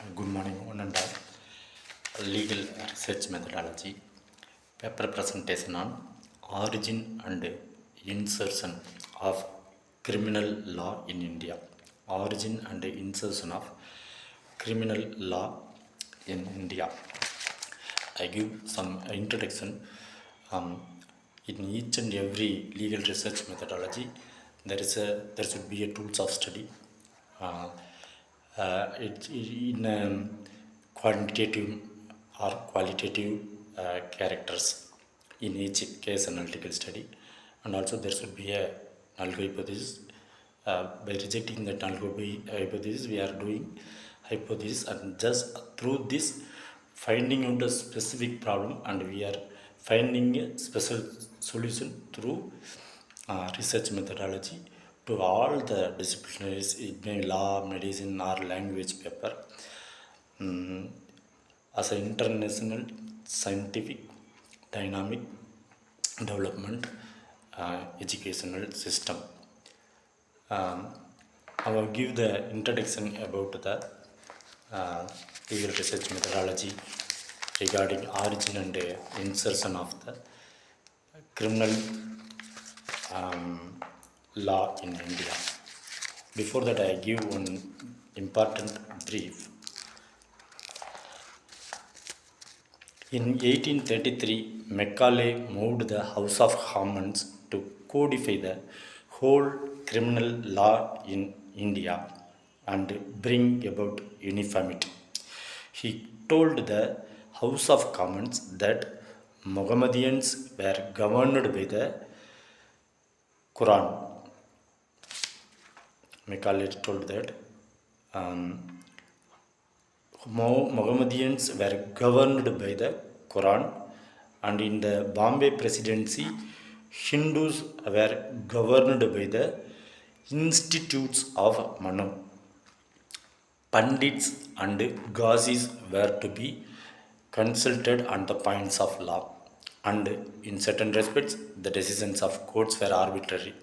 Good morning, one and all. Legal research methodology. Paper presentation on origin and insertion of criminal law in India. Origin and insertion of criminal law in India. I give some introduction. Um, in each and every legal research methodology, there is a there should be a tools of study. Uh, uh, it, in um, quantitative or qualitative uh, characters in each case analytical study. And also there should be a null hypothesis. Uh, by rejecting the null hypothesis we are doing hypothesis and just through this finding out a specific problem and we are finding a special solution through uh, research methodology to all the disciplines may law, medicine, or language paper, mm, as an international scientific dynamic development uh, educational system. Um, I will give the introduction about the uh, legal research methodology regarding origin and uh, insertion of the criminal um, law in India. Before that, I give one important brief. In 1833, Macaulay moved the House of Commons to codify the whole criminal law in India and bring about uniformity. He told the House of Commons that Mohammedans were governed by the Quran. Macaulay told that um, Mohammedans were governed by the Quran, and in the Bombay presidency, Hindus were governed by the institutes of Manu. Pandits and Ghazis were to be consulted on the points of law, and in certain respects, the decisions of courts were arbitrary.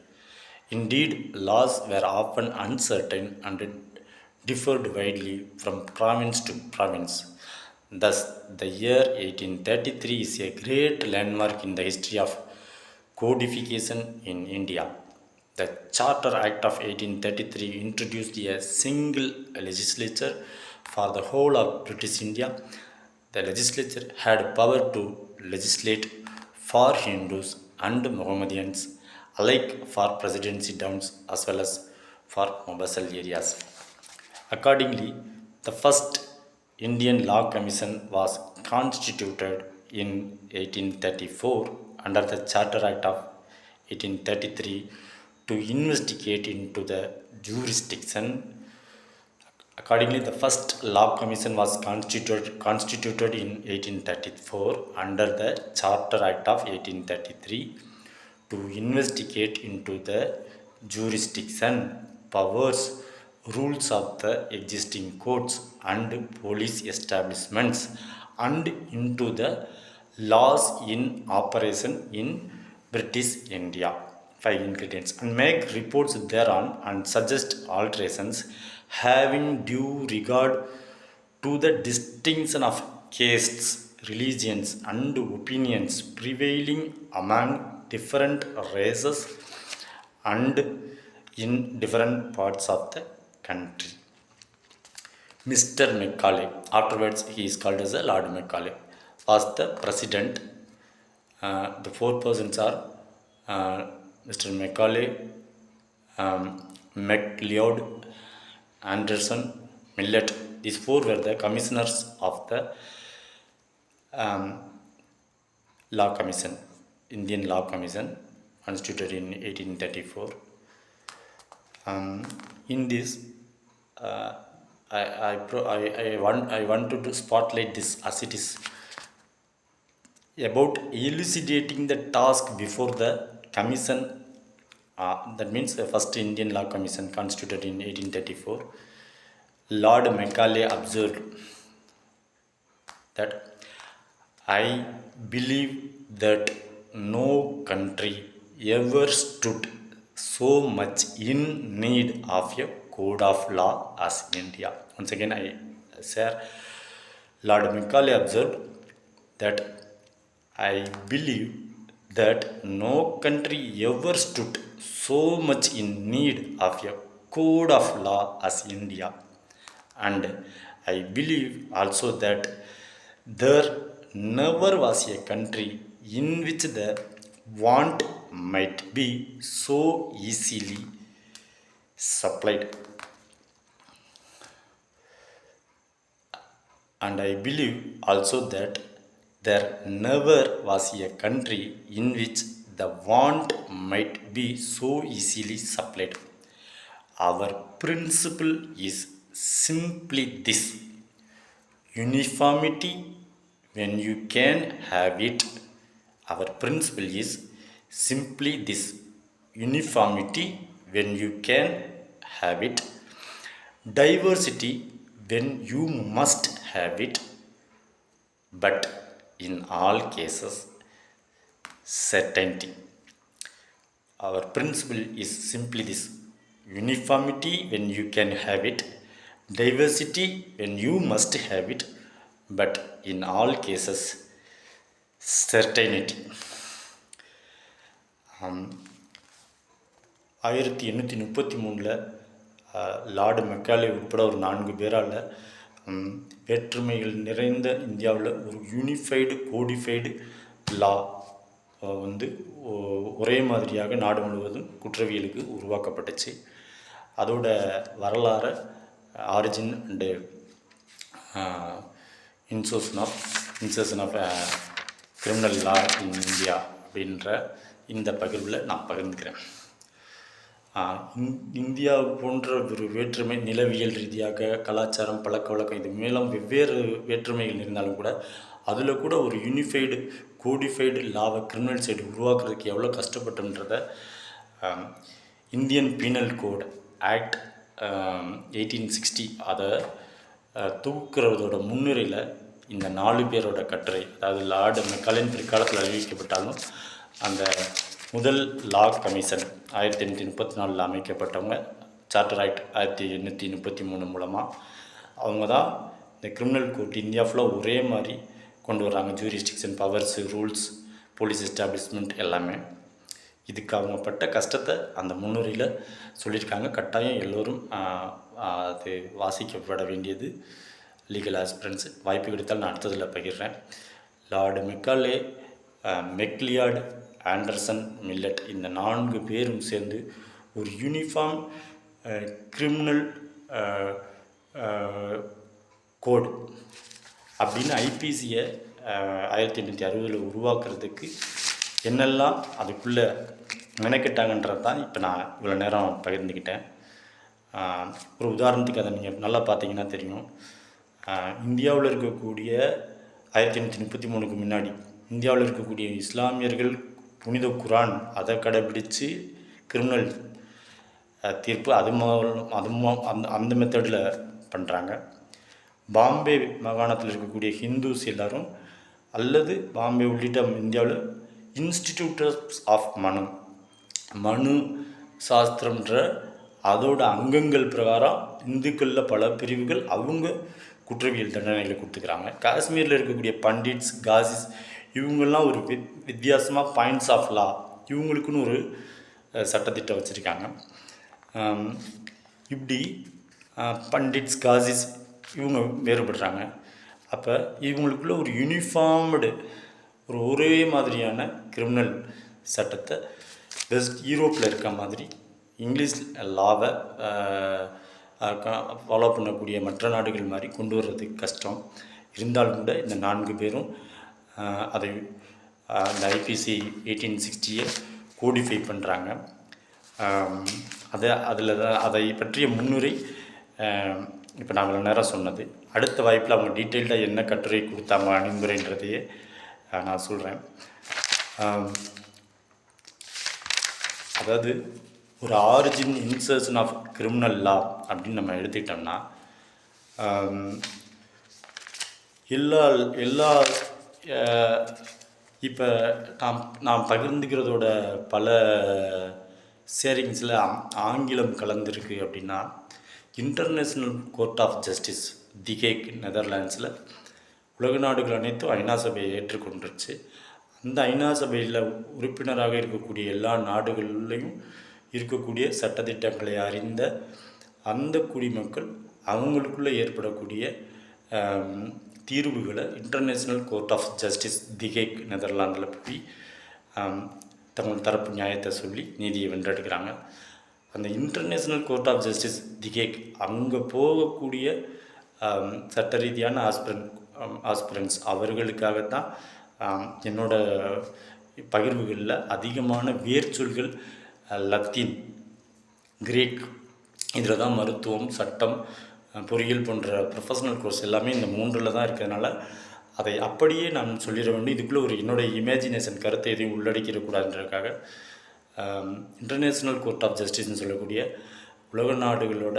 Indeed, laws were often uncertain and differed widely from province to province. Thus, the year 1833 is a great landmark in the history of codification in India. The Charter Act of 1833 introduced a single legislature for the whole of British India. The legislature had power to legislate for Hindus and Mohammedans alike for presidency towns as well as for Mobasal areas. Accordingly, the first Indian Law Commission was constituted in 1834 under the Charter Act of 1833 to investigate into the jurisdiction. Accordingly, the first Law Commission was constituted, constituted in 1834 under the Charter Act of 1833 to investigate into the jurisdiction, powers, rules of the existing courts and police establishments and into the laws in operation in British India. Five ingredients and make reports thereon and suggest alterations having due regard to the distinction of castes, religions, and opinions prevailing among different races and in different parts of the country. Mr. Macaulay, afterwards he is called as a Lord Macaulay, was the president. Uh, the four persons are uh, Mr. Macaulay, um, MacLeod, Anderson, Millet. These four were the commissioners of the um, Law Commission, Indian Law Commission, constituted in 1834. Um, in this, uh, I, I, pro- I, I, want, I to spotlight this as it is about elucidating the task before the commission. Uh, that means the first Indian Law Commission constituted in 1834. Lord Macaulay observed that I believe that no country ever stood so much in need of a code of law as India. Once again, I Sir Lord Macaulay observed that I believe that no country ever stood so much in need of a code of law as India. And I believe also that there never was a country in which the want might be so easily supplied. And I believe also that there never was a country in which the want might be so easily supplied. Our principle is simply this uniformity when you can have it. Our principle is simply this uniformity when you can have it, diversity when you must have it, but in all cases, certainty. Our principle is simply this uniformity when you can have it, diversity when you must have it, but in all cases, certainty um, ஆயிரத்தி எண்ணூற்றி முப்பத்தி மூணில் Lord Macaulay உட்பட ஒரு நான்கு பேரால் வேற்றுமைகள் நிறைந்த இந்தியாவில் ஒரு யூனிஃபைடு கோடிஃபைடு லா வந்து ஒரே மாதிரியாக நாடு முழுவதும் குற்றவியலுக்கு உருவாக்கப்பட்டுச்சு. அதோட வரலாறு origin and inception of inception of criminal law in India அப்படின்ற இந்த பகிர்வில் நான் பகிர்ந்துக்கிறேன். இந்- இந்தியா போன்ற ஒரு வேற்றுமை நிலவியல் ரீதியாக கலாச்சாரம் பழக்க வழக்கம் இது மேலும் வெவ்வேறு வேற்றுமைகள் இருந்தாலும் கூட அதில் கூட ஒரு யூனிஃபைடு கோடிஃபைடு லாவை கிரிமினல் சைடு உருவாக்குறதுக்கு எவ்வளோ கஷ்டப்பட்டோன்றத Indian penal code act eighteen sixty அதை தூக்குறதோட முன்னுரையில் இந்த நாலு பேரோட கட்டுரை அதாவது லார்டு மெக்காலின் பிற்காலத்தில் அறிவிக்கப்பட்டாலும் அந்த முதல் லா கமிஷன் ஆயிரத்தி எண்ணூற்றி முப்பத்தி நாலில் அமைக்கப்பட்டவங்க சார்ட்டர் ஆக்ட் ஆயிரத்தி எண்ணூற்றி முப்பத்தி மூணு மூலமாக அவங்க தான் இந்த கிரிமினல் கோர்ட் இந்தியா ஃபுல்லாக ஒரே மாதிரி கொண்டு வர்றாங்க jurisdiction powers rules police establishment எல்லாமே. இதுக்கு அவங்க பட்ட கஷ்டத்தை அந்த முன்னுரையில் சொல்லியிருக்காங்க. கட்டாயம் எல்லோரும் அது வாசிக்கப்பட வேண்டியது. லீகல் ஆஸ்பிரன்ஸ் வாய்ப்பு கிடைத்தால் நான் அடுத்ததில் பகிர்றேன். Lord Macaulay Macleod Anderson Millett இந்த நான்கு பேரும் சேர்ந்து ஒரு யூனிஃபார்ம் கிரிமினல் கோட் அப்படின்னு ஐபிசியை uh, ஆயிரத்தி எண்ணூற்றி அறுபதில் உருவாக்குறதுக்கு என்னெல்லாம் அதுக்குள்ளே மெனக்கிட்டாங்கன்றது தான் இப்போ நான் இவ்வளோ நேரம் பகிர்ந்துக்கிட்டேன் ஒரு உதாரணத்துக்கு அதை நீங்கள் நல்லா பார்த்தீங்கன்னா தெரியும். இந்தியாவில் இருக்கக்கூடிய ஆயிரத்தி எண்ணூற்றி முப்பத்தி மூணுக்கு முன்னாடி இந்தியாவில் இருக்கக்கூடிய இஸ்லாமியர்கள் புனித குரான் அதை கடைபிடித்து கிரிமினல் தீர்ப்பு அது மூலம் அது அந்த அந்த மெத்தடில் பண்ணுறாங்க பாம்பே மாகாணத்தில் இருக்கக்கூடிய ஹிந்துஸ் எல்லோரும் அல்லது பாம்பே உள்ளிட்ட இந்தியாவில் இன்ஸ்டிடியூட்டர்ஸ் ஆஃப் மனு மனு சாஸ்திரம்ன்ற அதோட அங்கங்கள் பிரகாரம் இந்துக்களில் பல பிரிவுகள் அவங்க குற்றவியல் தண்டனைகளை கொடுத்துக்கிறாங்க. காஷ்மீரில் இருக்கக்கூடிய பண்டிட்ஸ் காசிஸ் இவங்கெல்லாம் ஒரு வித் வித்தியாசமாக பாயிண்ட்ஸ் ஆஃப் லா இவங்களுக்குன்னு ஒரு சட்டத்திட்டம் வச்சுருக்காங்க. இப்படி பண்டிட்ஸ் காசிஸ் இவங்க வேறுபடுறாங்க. அப்போ இவங்களுக்குள்ள ஒரு யூனிஃபார்ம்டு ஒரு ஒரே மாதிரியான கிரிமினல் சட்டத்தை வெஸ்ட் யூரோப்பில் இருக்க மாதிரி இங்கிலீஷ் லாவை ஃபாலோ பண்ணக்கூடிய மற்ற நாடுகள் மாதிரி கொண்டு வர்றதுக்கு கஷ்டம். இருந்தாலும் கூட இந்த நான்கு பேரும் அதை அந்த ஐபிசி எயிட்டீன் சிக்ஸ்டியை கோடிஃபை பண்ணுறாங்க அதை அதில் தான் அதை பற்றிய முன்னுரை இப்போ நான் இவ்வளோ நேரம் சொன்னது. அடுத்த வாய்ப்பில் அவங்க டீட்டெயில்டாக என்ன கட்டுரை கொடுத்தாங்க அணுகுமுறைன்றதையே நான் சொல்கிறேன் அதாவது ஒரு origin insertion of criminal law அப்படின்னு நம்ம எடுத்துக்கிட்டோம்னா um, எல்லா எல்லா இப்போ நாம் நாம் பகிர்ந்துக்கிறதோட பல ஷேரிங்ஸில் ஆங்கிலம் கலந்துருக்கு அப்படின்னா international court of justice the Hague நெதர்லாண்ட்ஸில் உலக நாடுகள் அனைத்தும் ஐநா சபையை ஏற்றுக்கொண்டுருச்சு. அந்த ஐநா சபையில் உறுப்பினராக இருக்கக்கூடிய எல்லா நாடுகள்லேயும் இருக்கக்கூடிய சட்டத்திட்டங்களை அறிந்த அந்த குடிமக்கள் அவங்களுக்குள்ளே ஏற்படக்கூடிய தீர்வுகளை international court of justice the Hague நெதர்லாண்டில் போய் தங்கள் தரப்பு நியாயத்தை சொல்லி நீதியை வென்றெடுக்கிறாங்க. அந்த international court of justice the Hague அங்கே போகக்கூடிய சட்ட ரீதியான ஆஸ்பிரன் ஆஸ்பிரன்ஸ் அவர்களுக்காகத்தான் ஆம், என்னோட பகிர்வுகளில் அதிகமான வேர்ச்சொல்கள் லத்தீன் கிரேக். இதில் தான் மருத்துவம் சட்டம் பொறியியல் போன்ற ப்ரொஃபஷனல் கோர்ஸ் எல்லாமே இந்த மூன்றில் தான் இருக்கிறதுனால அதை அப்படியே நான் சொல்லிட வேண்டும். இதுக்குள்ளே ஒரு என்னுடைய இமேஜினேஷன் கருத்தை எதையும் உள்ளடக்கிடக்கூடாதுன்றதுக்காக இன்டர்நேஷ்னல் கோர்ட் ஆஃப் ஜஸ்டிஸ்னு சொல்லக்கூடிய உலக நாடுகளோட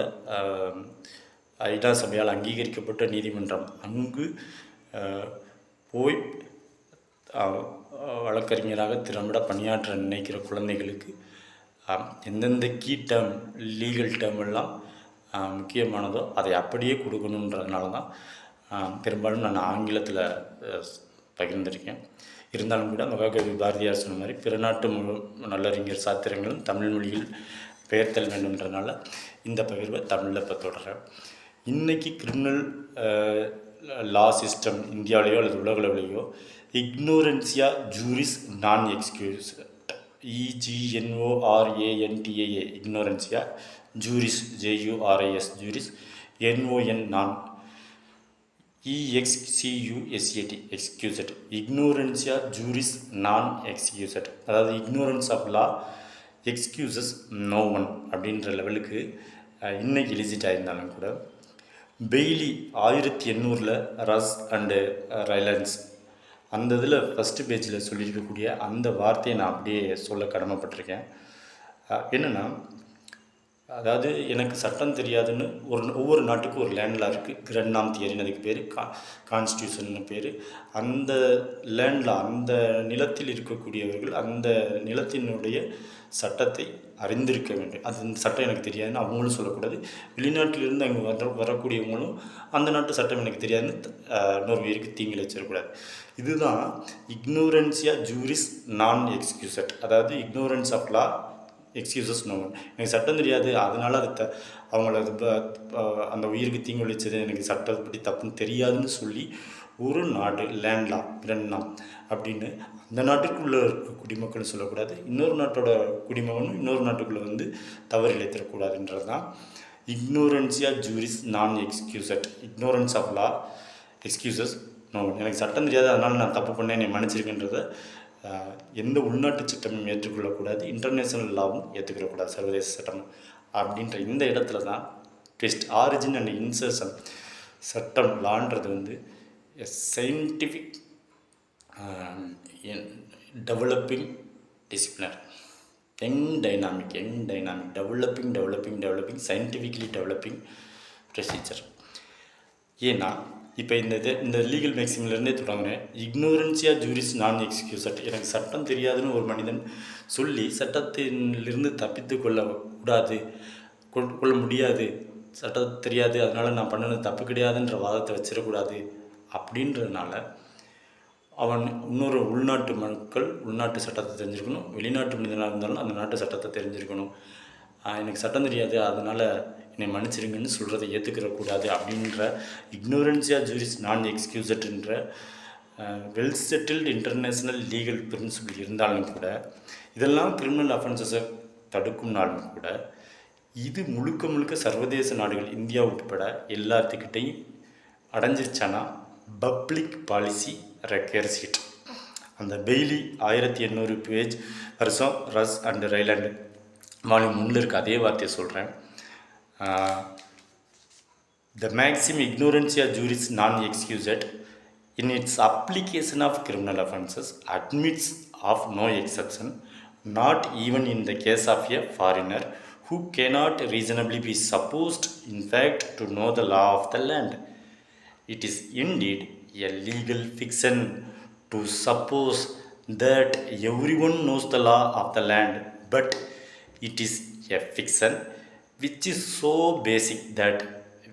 ஐடா ஐநா சபையால் அங்கீகரிக்கப்பட்ட நீதிமன்றம். அங்கு போய் வழக்கறிஞராக திறம்பட பணியாற்ற நினைக்கிற குழந்தைகளுக்கு எந்தெந்த கீ டேர்ம் லீகல் டேர்ம் எல்லாம் முக்கியமானதோ அதை அப்படியே கொடுக்கணுன்றதுனால தான் பெரும்பாலும் நான் ஆங்கிலத்தில் பகிர்ந்திருக்கேன். இருந்தாலும் கூட மகாகவி பாரதியார் சொன்ன மாதிரி பிற நாட்டு நல்லறிஞர் சாத்திரங்களும் தமிழ் மொழியில் பெயர்த்தல் வேண்டும்ன்றனால இந்த பகிர்வை தமிழில் இப்போ தொடர்கிறேன் இன்றைக்கி கிரிமினல் லா சிஸ்டம் இந்தியாவிலேயோ அல்லது உலகளவிலேயோ இக்னோரன்சியா ஜூரிஸ் நான் எக்ஸ்கியூஸ் இஜிஎன்ஓஆர்ஏஎன்டிஏஏ இக்னோரன்சியா ஜூரிஸ் ஜேயூஆர்ஐஎஸ் ஜூரிஸ் என்ஓஎன் நான் இஎக்ஸ்சியூஎஸ்ஏடி எக்ஸ்கியூசட் இக்னோரன்சியா ஜூரிஸ் நான் எக்ஸ்கியூசட் அதாவது ignorance of law excuses no one அப்படின்ற லெவலுக்கு இன்னைக்கு எலிஜிட் ஆகியிருந்தாலும் கூட பெய்லி ஆயிரத்தி எண்ணூறில் ரஸ் அண்டு ரைலன்ஸ் அந்த இதில் ஃபஸ்ட்டு பேஜில் சொல்லியிருக்கக்கூடிய அந்த வார்த்தையை நான் அப்படியே சொல்ல கடமைப்பட்டிருக்கேன். என்னென்னா அதாவது எனக்கு சட்டம் தெரியாதுன்னு ஒரு ஒவ்வொரு நாட்டுக்கும் ஒரு லேண்ட்லாம் இருக்குது கிரண்டாம் தியரின்னு அதுக்கு பேர் கா கான்ஸ்டியூஷன் பேர். அந்த லேண்டில் அந்த நிலத்தில் இருக்கக்கூடியவர்கள் அந்த நிலத்தினுடைய சட்டத்தை அறிந்திருக்க வேண்டும். அது இந்த சட்டம் எனக்கு தெரியாதுன்னு அவங்களும் சொல்லக்கூடாது. வெளிநாட்டிலிருந்து அங்கே வர வரக்கூடியவங்களும் அந்த நாட்டு சட்டம் எனக்கு தெரியாதுன்னு நோர்வேருக்கு இன்னொரு தீங்கி வச்சிடக்கூடாது. இதுதான் இக்னோரன்சியா ஜூரிஸ் நான் எக்ஸ்கியூசட் அதாவது ignorance of law excuses no எனக்கு சட்டம் தெரியாது அதனால் அது த அவங்கள அது அந்த உயிருக்கு தீங்கு விளைச்சது எனக்கு பற்றி தப்புன்னு தெரியாதுன்னு சொல்லி ஒரு நாடு லேண்ட்லா பிரண்ணா அப்படின்னு அந்த நாட்டுக்குள்ளே இருக்க குடிமக்கள்னு சொல்லக்கூடாது இன்னொரு நாட்டோட குடிமகனும் இன்னொரு நாட்டுக்குள்ளே வந்து தவறு இழைத்திடக்கூடாதுன்றது தான் ignorantia juris non excusat ignorance of law excuses நான் எனக்கு சட்டம் தெரியாது அதனால் நான் தப்பு பண்ணேன் என்னை மன்னிச்சிருக்கின்றத எந்த உள்நாட்டு சட்டமும் ஏற்றுக்கொள்ளக்கூடாது இன்டர்நேஷ்னல் லாவும் ஏற்றுக்கொள்ளக்கூடாது சர்வதேச சட்டம் அப்படின்ற இந்த இடத்துல தான் ட்விஸ்ட் ஆரிஜின் அண்ட் இன்சர்ஷன் சட்டம் லான்றது வந்து scientific developing disciplinary young dynamic young dynamic developing developing developing scientifically developing procedure ஏன்னா இப்போ இந்த இது இந்த லீகல் மேக்ஸிமிலேருந்தே தொடங்குறேன் இக்னோரன்சியா ஜூரிஸ் நான் எக்ஸ்கியூசட் எனக்கு சட்டம் தெரியாதுன்னு ஒரு மனிதன் சொல்லி சட்டத்திலிருந்து தப்பித்து கொள்ள கூடாது கொள்- கொள்ள முடியாது. சட்டம் தெரியாது அதனால் நான் பண்ணது தப்பு கிடையாதுன்ற வாதத்தை வச்சிடக்கூடாது. அப்படின்றதுனால அவன் இன்னொரு உள்நாட்டு மக்கள் உள்நாட்டு சட்டத்தை தெரிஞ்சுக்கணும் வெளிநாட்டு மனிதனாக இருந்தாலும் அந்த நாட்டு சட்டத்தை தெரிஞ்சுருக்கணும். எனக்கு சட்டம் தெரியாது அதனால் என்னை மன்னிச்சிருங்கன்னு சொல்கிறத ஏற்றுக்கிற கூடாது அப்படின்ற இக்னோரன்சியா ஜூரிஸ் நான் எக்ஸ்கியூசட்ன்ற well settled international legal principle இருந்தாலும் கூட இதெல்லாம் கிரிமினல் அஃபென்சஸை தடுக்கும்னாலும் கூட இது முழுக்க முழுக்க சர்வதேச நாடுகள் இந்தியா உட்பட எல்லாத்துக்கிட்டையும் அடைஞ்சிருச்சானா? பப்ளிக் பாலிசி ரெக்கேர்ஸ் இட் அந்த பெய்லி ஆயிரத்தி எண்ணூறு பேஜ் வருஷம் ரஸ் அண்டு ரைலாண்டு மாநிலம் முன்னில் இருக்க அதே வார்த்தையை சொல்கிறேன் Uh, the maxim ignorantia juris non excused in its application of criminal offences admits of no exception, not even in the case of a foreigner who cannot reasonably be supposed, in fact, to know the law of the land. It is indeed a legal fiction to suppose that everyone knows the law of the land, but it is a fiction which is so basic that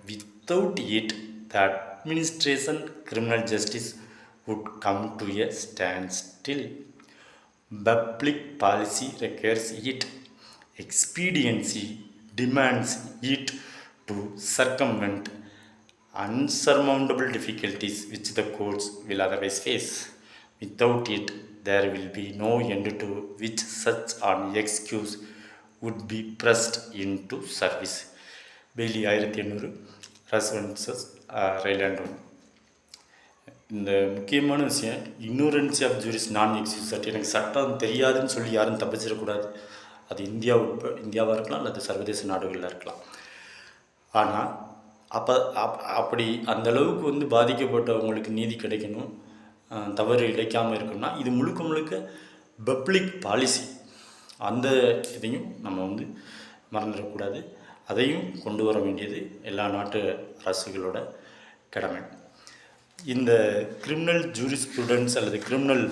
without it the administration criminal justice would come to a standstill. Public policy requires it. Expediency demands it to circumvent unsurmountable difficulties which the courts will otherwise face. Without it, there will be no end to which such an excuse would be pressed into service. Bailey ஆயிரத்தி எண்ணூறு residences ரயிலாண்ட் uh, இந்த முக்கியமான விஷயம் ignorantia of juris non excusat எனக்கு சட்டம் தெரியாதுன்னு சொல்லி யாரும் தப்பிச்சிடக்கூடாது. அது இந்தியா உட்ப இந்தியாவாக இருக்கலாம் அல்லது சர்வதேச நாடுகளில் இருக்கலாம். ஆனால் அப்போ அப் அப்படி அந்த அளவுக்கு வந்து பாதிக்கப்பட்டவங்களுக்கு நீதி கிடைக்கணும் தவறு இழைக்காமல் இருக்கணும்னா இது முழுக்க முழுக்க பப்ளிக் பாலிசி அந்த இதையும் நம்ம வந்து மறந்துடக்கூடாது. அதையும் கொண்டு வர வேண்டியது எல்லா நாட்டு அரசுகளோட கடமை. இந்த கிரிமினல் ஜூரிஸ்ப்ரூடன்ஸ் அல்லது கிரிமினல்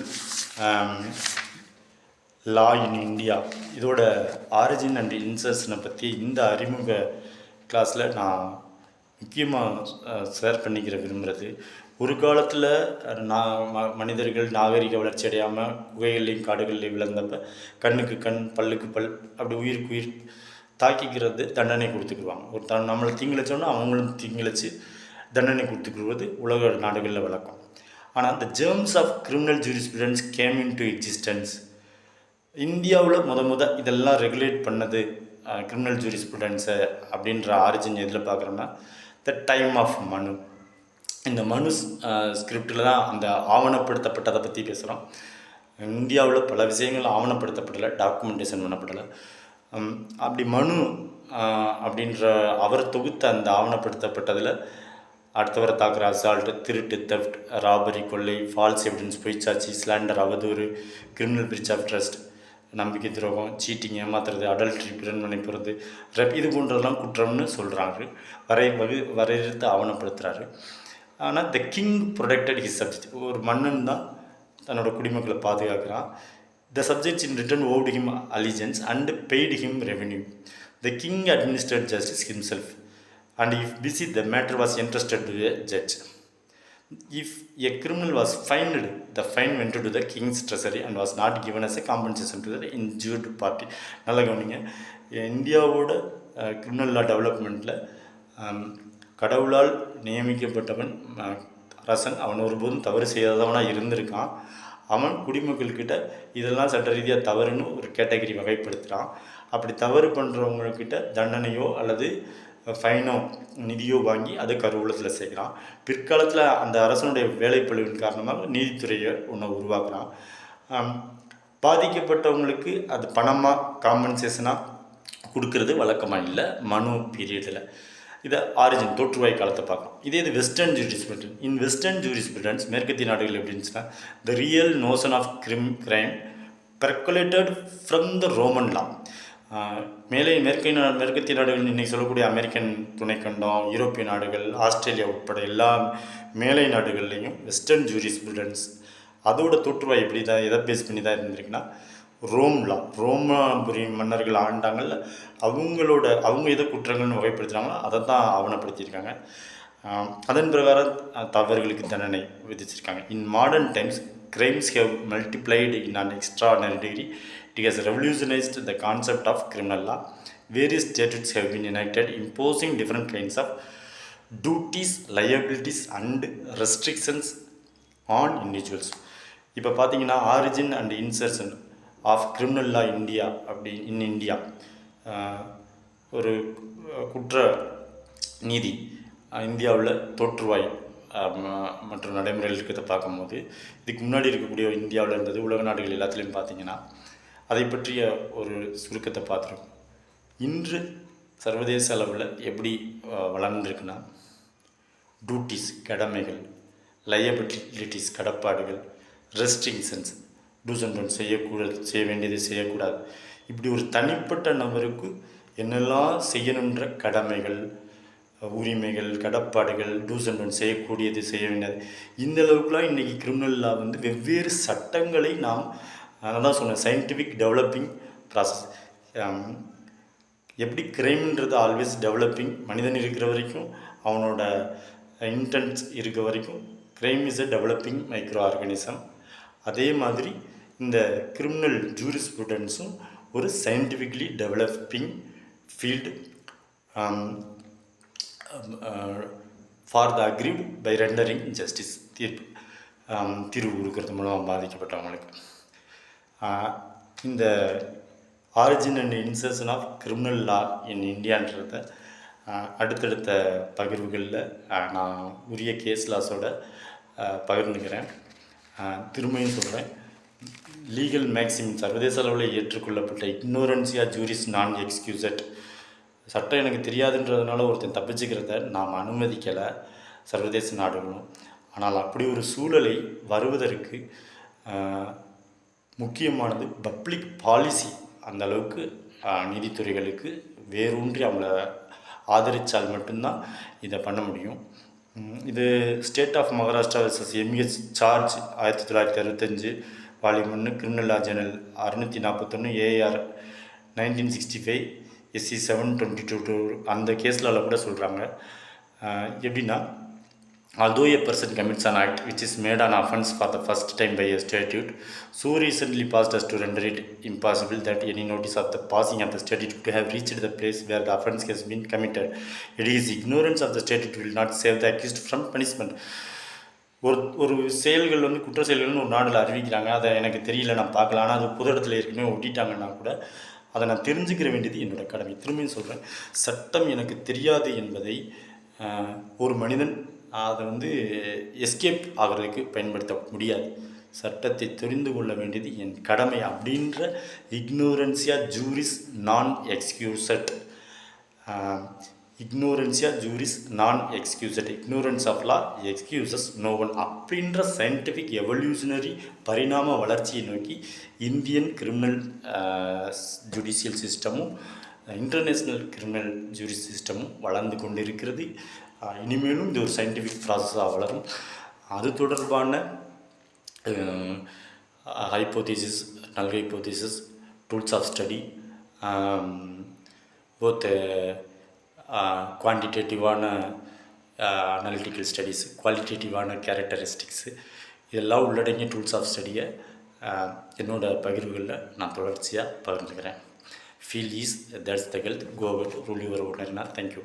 லா இன் இந்தியா இதோட ஆரிஜின் அண்ட் இன்சர்ஷனை பற்றி இந்த அறிமுக கிளாஸில் நான் முக்கியமாக ஷேர் பண்ணிக்கிற விரும்புகிறது ஒரு காலத்தில் நான் ம மனிதர்கள் நாகரிக வளர்ச்சி அடையாமல் குகைகள்லையும் காடுகள்லையும் விளந்தப்ப கண்ணுக்கு கண் பல்லுக்கு பல் அப்படி உயிருக்கு உயிர் தாக்கிக்கிறது தண்டனை கொடுத்துக்குருவாங்க ஒரு த நம்மளை தீங்கிழைச்சோன்னா அவங்களும் தீங்கிழைச்சி தண்டனை கொடுத்துக்குருவது உலக நாடுகளில் வழக்கம். ஆனால் the germs of criminal jurisprudence came into existence இந்தியாவில் முத முத இதெல்லாம் ரெகுலேட் பண்ணது கிரிமினல் ஜூரிஸ்ப்ரூடன்ஸை அப்படின்ற ஆரிஜின் எதில் பார்க்குறோன்னா த டைம் ஆஃப் மனு இந்த மனு ஸ்கிரிப்டில் தான் அந்த ஆவணப்படுத்தப்பட்டதை பற்றி பேசுகிறோம் இந்தியாவில் பல விஷயங்கள் ஆவணப்படுத்தப்படலை டாக்குமெண்டேஷன் பண்ணப்படலை. அப்படி மனு அப்படின்ற அவர் தொகுத்த அந்த ஆவணப்படுத்தப்பட்டதில் அடுத்தவரை தாக்குற அசால்ட்டு திருட்டு தெஃப்ட் ராபரி கொள்ளை ஃபால்ஸ் எவிடன்ஸ் பொய்ச்சாச்சி ஸ்லாண்டர் அவதூறு கிரிமினல் பிரீச் ஆஃப் ட்ரஸ்ட் நம்பிக்கை துரோகம் சீட்டிங் ஏமாத்துறது அடல்ட்ரி பிறன்மனை போகிறது ரெப் இது போன்றதெல்லாம் குற்றம்னு சொல்கிறாரு வரை வகு வரையறுத்து ஆவணப்படுத்துகிறாரு ஆனால் the king protected his subject ஒரு மன்னன் தான் தன்னோட குடிமக்களை பாதுகாக்கிறான் the subjects in return owed him allegiance and paid him revenue the king administered justice himself and if busy the matter was interested to judge if a criminal was fined the fine went to the king's treasury and was not given as a compensation to the injured party நல்ல கவனிங்க இந்தியாவோட criminal லா டெவலப்மெண்ட்டில் கடவுளால் நியமிக்கப்பட்டவன் அரசன். அவன் ஒருபோதும் தவறு செய்யாதவனாக இருந்திருக்கான். அவன் குடிமக்கள்கிட்ட இதெல்லாம் சட்ட ரீதியாக தவறுன்னு ஒரு கேட்டகரி வகைப்படுத்துகிறான் அப்படி தவறு பண்ணுறவங்கக்கிட்ட தண்டனையோ அல்லது ஃபைனோ நிதியோ வாங்கி அதை கருவூலத்தில் சேர்க்குறான். பிற்காலத்தில் அந்த அரசனுடைய வேலைப்பழுவின் காரணமாக நீதித்துறையை ஒன்று உருவாக்குறான். பாதிக்கப்பட்டவங்களுக்கு அது பணமாக காம்பன்சேஷனாக கொடுக்கறது வழக்கமாக இல்லை மனு பீரியடில் இதை ஆரிஜின் தோற்றுவாய் காலத்தை பார்க்கலாம் இதே இது வெஸ்டர்ன் ஜூரிஸ்பிரூடன்ஸ் இன் வெஸ்டர்ன் ஜூரிஸ்பிரூடன்ஸ் மேற்கத்திய நாடுகள் எப்படின்னுச்சுன்னா the real notion of crim crime percolated from the Roman law மேலே மேற்கை நா மேற்கத்திய நாடுகள் இன்றைக்கி சொல்லக்கூடிய அமெரிக்கன் துணைக்கண்டம் யூரோப்பிய நாடுகள் ஆஸ்திரேலியா உட்பட எல்லா மேலை நாடுகள்லேயும் வெஸ்டர்ன் ஜூரிஸ்பிரூடன்ஸ் அதோட தோற்றுவாய் எப்படி தான் எதை பேஸ் பண்ணி தான் இருந்திருக்குன்னா ரோம்லா ரோமாபுரி மன்னர்கள் ஆண்டாங்கல்ல அவங்களோட அவங்க எதை குற்றங்கள்னு வகைப்படுத்துகிறாங்களோ அதை தான் ஆவணப்படுத்தியிருக்காங்க அதன் பிரகாரம் தவறுகளுக்கு தண்டனை விதிச்சிருக்காங்க. In modern times crimes have multiplied in an extraordinary degree it has revolutionised the concept of criminal law various states have been enacted imposing different kinds of duties liabilities and restrictions on individuals. இப்போ பார்த்தீங்கன்னா origin and insertion of criminal law India அப்படி in India ஒரு குற்ற நீதி இந்தியாவில் தோற்றுவாய் ம- மற்றும் நடைமுறைகள் இருக்கிறத பார்க்கும்போது இதுக்கு முன்னாடி இருக்கக்கூடிய இந்தியாவில் இருந்தது உலக நாடுகள் எல்லாத்துலேயும் பார்த்தீங்கன்னா அதை பற்றிய ஒரு சுருக்கத்தை பார்த்துருக்கோம். இன்று சர்வதேச அளவில் எப்படி வளர்ந்துருக்குன்னா டியூட்டிஸ் கடமைகள் லயபிலிட்டிஸ் கடப்பாடுகள் ரெஸ்ட்ரிக்ஷன்ஸ் டூஸ் அண்ட் டோன் செய்யக்கூடாது செய்ய வேண்டியதை செய்யக்கூடாது. இப்படி ஒரு தனிப்பட்ட நபருக்கு என்னெல்லாம் செய்யணுன்ற கடமைகள் உரிமைகள் கடப்பாடுகள் டூஸ் அண்ட் டோன் செய்யக்கூடியது செய்ய வேண்டியது. இந்த அளவுக்குலாம் இன்றைக்கி கிரிமினல் லா வந்து வெவ்வேறு சட்டங்களை நாம் நான் தான் சொன்னேன் சயின்டிஃபிக் டெவலப்பிங் ப்ராசஸ் எப்படி கிரைம்ன்றது ஆல்வேஸ் டெவலப்பிங் மனிதன் இருக்கிற வரைக்கும் அவனோட இன்டென்ட்ஸ் இருக்க வரைக்கும் crime is a developing micro organism அதே மாதிரி இந்த கிரிமினல் ஜூரிஸ்ப்ரூடன்ஸும் ஒரு scientifically developing field for the aggrieved by rendering justice தீர்ப்பு um, தீர்வு கொடுக்கறது மூலமாக பாதிக்கப்பட்டவங்களுக்கு. இந்த origin and insertion of criminal law in இந்தியான்றத அடுத்தடுத்த பகிர்வுகளில் நான் உரிய கேஸ் லாஸோட பகிர்ந்துக்கிறேன். திரும்பியும் சொல்கிறேன் லீகல் மேக்ஸிம் சர்வதேச அளவில் ஏற்றுக்கொள்ளப்பட்ட இக்னோரன்சியா ஜூரிஸ் நான் எக்ஸ்கியூசட் சட்டம் எனக்கு தெரியாதுன்றதுனால ஒருத்தன் தப்பிச்சுக்கிறத நாம் அனுமதிக்கலை. சர்வதேச நாடுகளும். ஆனால் அப்படி ஒரு சூழலை வருவதற்கு முக்கியமானது பப்ளிக் பாலிசி அந்த அளவுக்கு நீதித்துறைகளுக்கு வேரூன்றி அவங்கள ஆதரித்தால் மட்டும்தான் இதை பண்ண முடியும். இது state of Maharashtra versus George ஆயிரத்தி தொள்ளாயிரத்தி அறுபத்தஞ்சு. வால்யூம் ஒன்று கிரிமினல் லா ஜெனரல் அறுநூற்றி நாற்பத்தொன்று AIR nineteen sixty five SC seven twenty two two அந்த கேஸில் கூட சொல்கிறாங்க எப்படின்னா although a person commits an act which is made an offense for the first time by a statute so recently passed as to render it impossible that any notice of the passing of the statute could have reached the place where the offense has been committed it is ignorance of the statute will not save the accused from punishment ஒரு ஒரு செயல்கள் வந்து குற்ற செயல்கள்னு ஒரு நாடில் அறிவிக்கிறாங்க. அதை எனக்கு தெரியல நான் பார்க்கல. ஆனால் அது புது இடத்துல ஏற்கனவே ஒட்டிட்டாங்கன்னா கூட அதை நான் தெரிஞ்சுக்கிற வேண்டியது என்னோட கடமை. திரும்பியும் சொல்கிறேன் சட்டம் எனக்கு தெரியாது என்பதை ஒரு மனிதன் அதை வந்து எஸ்கேப் ஆகிறதுக்கு பயன்படுத்த முடியாது. சட்டத்தை தெரிந்து கொள்ள வேண்டியது என் கடமை அப்படின்ற இக்னோரன்சியா ஜூரிஸ் நான் excusat ignorantia juris non excusat ignorance of law excuses no one அப்படின்ற சயின்டிஃபிக் எவல்யூஷனரி பரிணாம வளர்ச்சியை நோக்கி இந்தியன் கிரிமினல் ஜுடிஷியல் சிஸ்டமும் இன்டர்நேஷ்னல் கிரிமினல் ஜூரி சிஸ்டமும் வளர்ந்து கொண்டிருக்கிறது. இனிமேலும் இது ஒரு சயின்டிஃபிக் ப்ராசஸாக வளரும். அது தொடர்பான hypothesis null hypothesis tools of study both குவான்டிடேட்டிவான analytical studies குவாலிட்டேட்டிவான கேரக்டரிஸ்டிக்ஸு இதெல்லாம் உள்ளடங்கிய டூல்ஸ் ஆஃப் ஸ்டடியை என்னோட பகிர்வுகளில் நான் தொடர்ச்சியாக பகிர்ந்துக்கிறேன். Feel ease that's the health cover rule your ஓனர்னா thank you